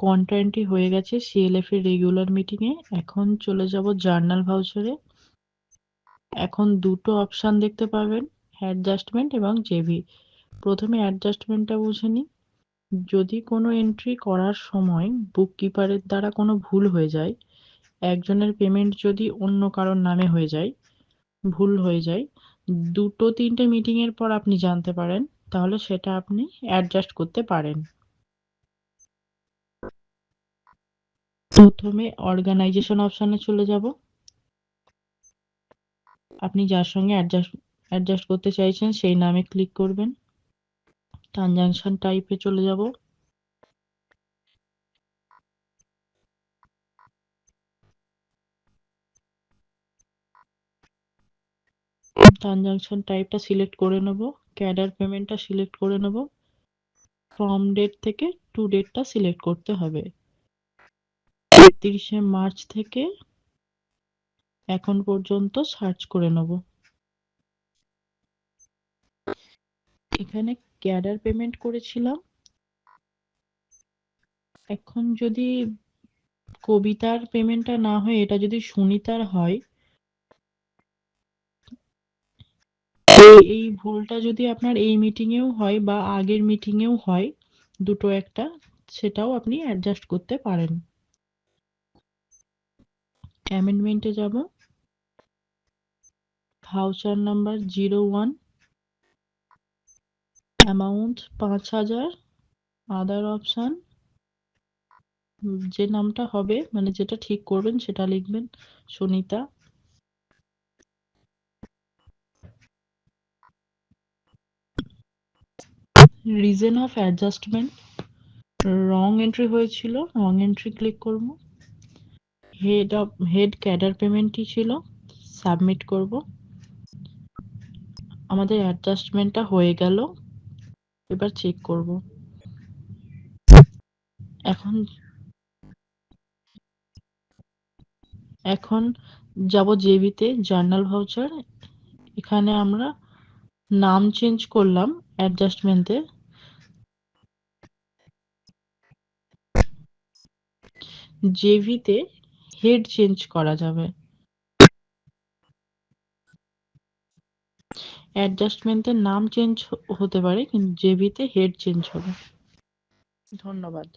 Quanta entry হয়ে গেছে CLF এর রেগুলার মিটিংয়ে এখন চলে যাব জার্নাল ভাউচারে এখন দুটো অপশান দেখতে পাবেন অ্যাডজাস্টমেন্ট এবং জেভি প্রথমে অ্যাডজাস্টমেন্টটা বুঝে নিই। যদি কোনো এন্ট্রি করার সময় বুক কিপারের দ্বারা কোনো ভুল হয়ে যায়, একজনের পেমেন্ট যদি অন্য কারোর নামে হয়ে যায়, ভুল হয়ে যায়, দুটো তিনটে মিটিংয়ের পর আপনি জানতে পারেন, তাহলে সেটা আপনি অ্যাডজাস্ট করতে পারেন। প্রথমে অর্গানাইজেশন অপশানে চলে যাব। আপনি যার সঙ্গে অ্যাডজাস্ট অ্যাডজাস্ট করতে চাইছেন সেই নামে ক্লিক করবেন। ট্রানজাকশন টাইপে চলে যাব। ট্রানজাকশন টাইপটা সিলেক্ট করে নেব। ক্যাডার পেমেন্টটা সিলেক্ট করে নেব। ফর্ম ডেট থেকে টু ডেটটা সিলেক্ট করতে হবে। তিরিশে মার্চ থেকে এখন পর্যন্ত সার্চ করে নেব। এখানে ক্যাডার পেমেন্ট করেছিলাম। এখন যদি কবিতার পেমেন্টটা না হয়, এটা যদি সুনিতার হয় এই ভুলটা যদি আপনার এই মিটিংয়েও হয় বা আগের মিটিংয়েও হয়, দুটো একটা, সেটাও আপনি অ্যাডজাস্ট করতে পারেন। অ্যামেন্ডমেন্টে যাব। Voucher number zero one amount পাঁচ হাজার আদার অপশান যে নামটা হবে মানে যেটা ঠিক করবেন সেটা লিখবেন Sunita. Reason of adjustment wrong entry হয়েছিল রং এন্ট্রি ক্লিক করব। হেড অফ হেড ক্যাডার পেমেন্টই ছিল সাবমিট করব। আমাদের অ্যাডজাস্টমেন্টটা হয়ে গেল, এবার চেক করব। এখন এখন যাব জেবিতে জার্নাল ভাউচার এখানে আমরা নাম চেঞ্জ করলাম অ্যাডজাস্টমেন্টে জেভিতে হেড চেঞ্জ করা যাবে। অ্যাডজাস্টমেন্টের নাম চেঞ্জ হতে পারে, কিন্তু জেভিতে হেড চেঞ্জ হবে। ধন্যবাদ।